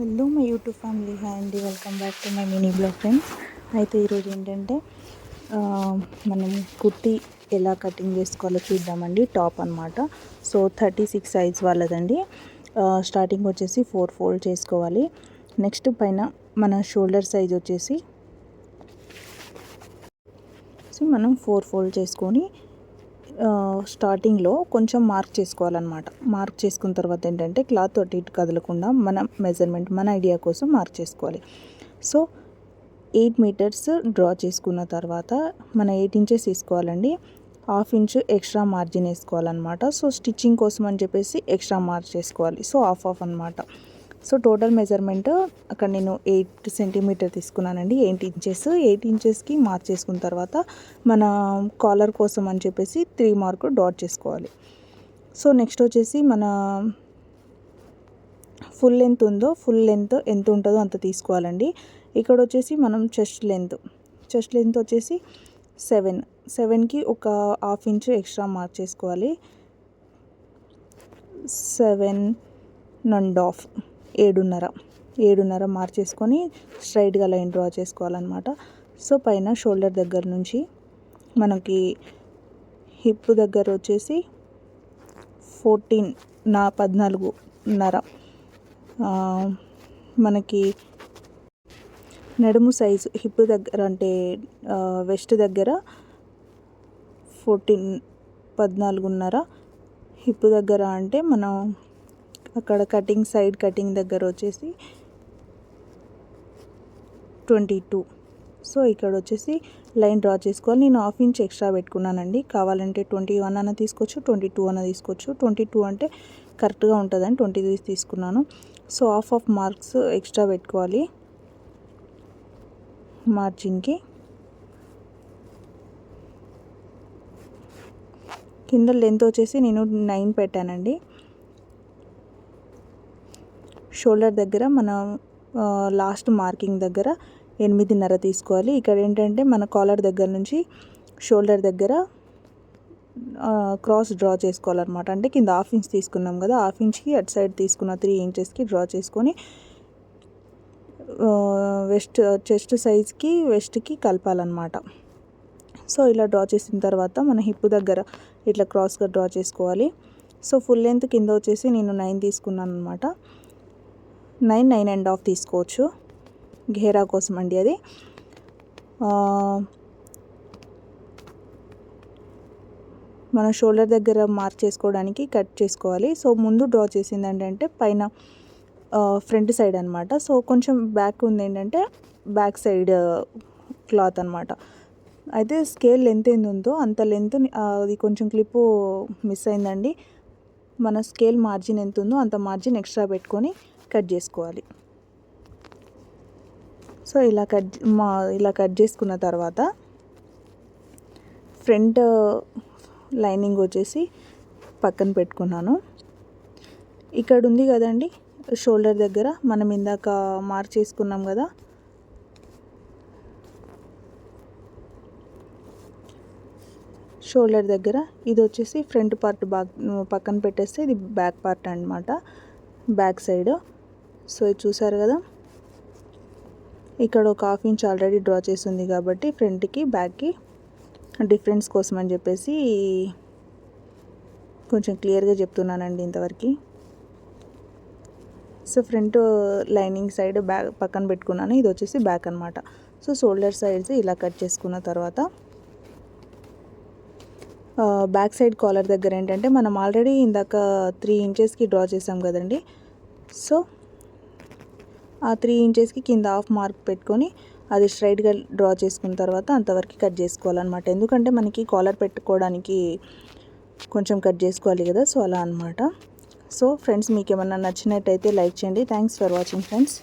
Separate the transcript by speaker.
Speaker 1: Hello my YouTube family. Hi అండి welcome back to my mini vlog friends. అయితే ఈరోజు ఏంటంటే మనం కుర్తి ఎలా కటింగ్ చేసుకోవాలో చూద్దామండి. టాప్ అనమాట సో థర్టీ సిక్స్ సైజ్ వాళ్ళదండి. స్టార్టింగ్ వచ్చేసి ఫోర్ ఫోల్డ్ చేసుకోవాలి. నెక్స్ట్ పైన మన షోల్డర్ సైజ్ వచ్చేసి సో మనం ఫోర్ ఫోల్డ్ చేసుకొని స్టార్టింగ్లో కొంచెం మార్క్ చేసుకోవాలన్నమాట. మార్క్ చేసుకున్న తర్వాత ఏంటంటే క్లాత్ అటు ఇటు కదలకుండా మన మెజర్మెంట్ మన ఐడియా కోసం మార్క్ చేసుకోవాలి. సో ఎయిట్ మీటర్స్ డ్రా చేసుకున్న తర్వాత మన ఎయిట్ ఇంచెస్ తీసుకోవాలండి. హాఫ్ ఇంచ్ ఎక్స్ట్రా మార్జిన్ వేసుకోవాలన్నమాట. సో స్టిచ్చింగ్ కోసం అని చెప్పేసి ఎక్స్ట్రా మార్క్ చేసుకోవాలి. సో హాఫ్ ఆఫ్ అనమాట సో టోటల్ మెజర్మెంట్ అక్కడ నేను ఎయిట్ సెంటీమీటర్ తీసుకున్నానండి ఎయిట్ ఇంచెస్. ఎయిట్ ఇంచెస్కి మార్క్ చేసుకున్న తర్వాత మన కాలర్ కోసం అని చెప్పేసి త్రీ మార్క్ డాట్ చేసుకోవాలి. సో నెక్స్ట్ వచ్చేసి మన ఫుల్ లెంత్ ఉందో ఫుల్ లెంత్ ఎంత ఉంటుందో అంత తీసుకోవాలండి. ఇక్కడ వచ్చేసి మనం చెస్ట్ లెంత్ చెస్ట్ లెంత్ వచ్చేసి సెవెన్ సెవెన్కి ఒక హాఫ్ ఇంచ్ ఎక్స్ట్రా మార్క్ చేసుకోవాలి. సెవెన్ అండ్ హాఫ్ ఏడున్నర. ఏడున్నర మార్చేసుకొని స్ట్రైట్గా లైన్ డ్రా చేసుకోవాలన్నమాట. సో పైన షోల్డర్ దగ్గర నుంచి మనకి హిప్ దగ్గర వచ్చేసి ఫోర్టీన్ నా పద్నాలుగున్నర. మనకి నడుము సైజు హిప్ దగ్గర అంటే వెస్ట్ దగ్గర ఫోర్టీన్ పద్నాలుగున్నర. హిప్ దగ్గర అంటే మనం అక్కడ కటింగ్ సైడ్ కటింగ్ దగ్గర వచ్చేసి ట్వంటీ టూ. సో ఇక్కడ వచ్చేసి లైన్ డ్రా చేసుకోవాలి. నేను హాఫ్ ఇంచ్ ఎక్స్ట్రా పెట్టుకున్నానండి. కావాలంటే ట్వంటీ వన్ అన్న తీసుకోవచ్చు ట్వంటీ టూ అన్న తీసుకోవచ్చు. ట్వంటీ టూ అంటే కరెక్ట్గా ఉంటుందని ట్వంటీ త్రీ తీసుకున్నాను. So half of marks extra పెట్టుకోవాలి మార్జిన్కి. కింద లెంత్ వచ్చేసి నేను నైన్ పెట్టానండి. షోల్డర్ దగ్గర మనం లాస్ట్ మార్కింగ్ దగ్గర ఎనిమిదిన్నర తీసుకోవాలి. ఇక్కడ ఏంటంటే మన కాలర్ దగ్గర నుంచి షోల్డర్ దగ్గర క్రాస్ డ్రా చేసుకోవాలన్నమాట. అంటే కింద హాఫ్ ఇంచ్ తీసుకున్నాం కదా హాఫ్ ఇంచ్కి అటు సైడ్ తీసుకున్న త్రీ ఇంచెస్కి డ్రా చేసుకొని వెస్ట్ చెస్ట్ సైజ్కి వెస్ట్కి కలపాలన్నమాట. సో ఇలా డ్రా చేసిన తర్వాత మన హిప్ దగ్గర ఇట్లా క్రాస్గా డ్రా చేసుకోవాలి. సో ఫుల్ లెంత్ కింద వచ్చేసి నేను నైన్ తీసుకున్నాను అనమాట నైన్ నైన్ అండ్ హాఫ్ తీసుకోవచ్చు. ఘేరా కోసం అండి అది. మన షోల్డర్ దగ్గర మార్క్ చేసుకోవడానికి కట్ చేసుకోవాలి. సో ముందు డ్రా చేసింది ఏంటంటే పైన ఫ్రంట్ సైడ్ అనమాట సో కొంచెం బ్యాక్ ఉంది ఏంటంటే బ్యాక్ సైడ్ క్లాత్ అనమాట అయితే స్కేల్ లెంత్ ఎంత ఉందో అంత లెంత్ అది కొంచెం క్లిప్పు మిస్ అయిందండి. మన స్కేల్ మార్జిన్ ఎంత ఉందో అంత మార్జిన్ ఎక్స్ట్రా పెట్టుకొని కట్ చేసుకోవాలి. సో ఇలా కట్ మా ఇలా కట్ చేసుకున్న తర్వాత ఫ్రంట్ లైనింగ్ వచ్చేసి పక్కన పెట్టుకున్నాను. ఇక్కడ ఉంది కదండి షోల్డర్ దగ్గర మనం ఇందాక మార్క్ చేసుకున్నాం కదా. షోల్డర్ దగ్గర ఇది వచ్చేసి ఫ్రంట్ పార్ట్ బాక్ పక్కన పెట్టేస్తే ఇది బ్యాక్ పార్ట్ అనమాట బ్యాక్ సైడ్ సో ఇది చూసారు కదా? ఇక్కడ ఒక హాఫ్ ఇంచ్ ఆల్రెడీ డ్రా చేసింది కాబట్టి ఫ్రంట్కి బ్యాక్కి డిఫరెన్స్ కోసం అని చెప్పేసి కొంచెం క్లియర్గా చెప్తున్నానండి ఇంతవరకు. So front lining side back పక్కన పెట్టుకున్నాను. ఇది వచ్చేసి బ్యాక్ అనమాట సో షోల్డర్ సైడ్స్ ఇలా కట్ చేసుకున్న తర్వాత బ్యాక్ సైడ్ కాలర్ దగ్గర ఏంటంటే మనం ఆల్రెడీ ఇందాక త్రీ ఇంచెస్కి డ్రా చేసాం కదండి. సో ఆ త్రీ ఇంచెస్కి కింద హాఫ్ మార్క్ పెట్టుకొని అది స్ట్రైట్గా డ్రా చేసుకున్న తర్వాత అంతవరకు కట్ చేసుకోవాలన్నమాట. ఎందుకంటే మనకి కాలర్ పెట్టుకోవడానికి కొంచెం కట్ చేసుకోవాలి కదా సో అలా అనమాట సో ఫ్రెండ్స్ మీకు ఏమన్నా నచ్చినట్టయితే లైక్ చేయండి. Thanks for watching friends.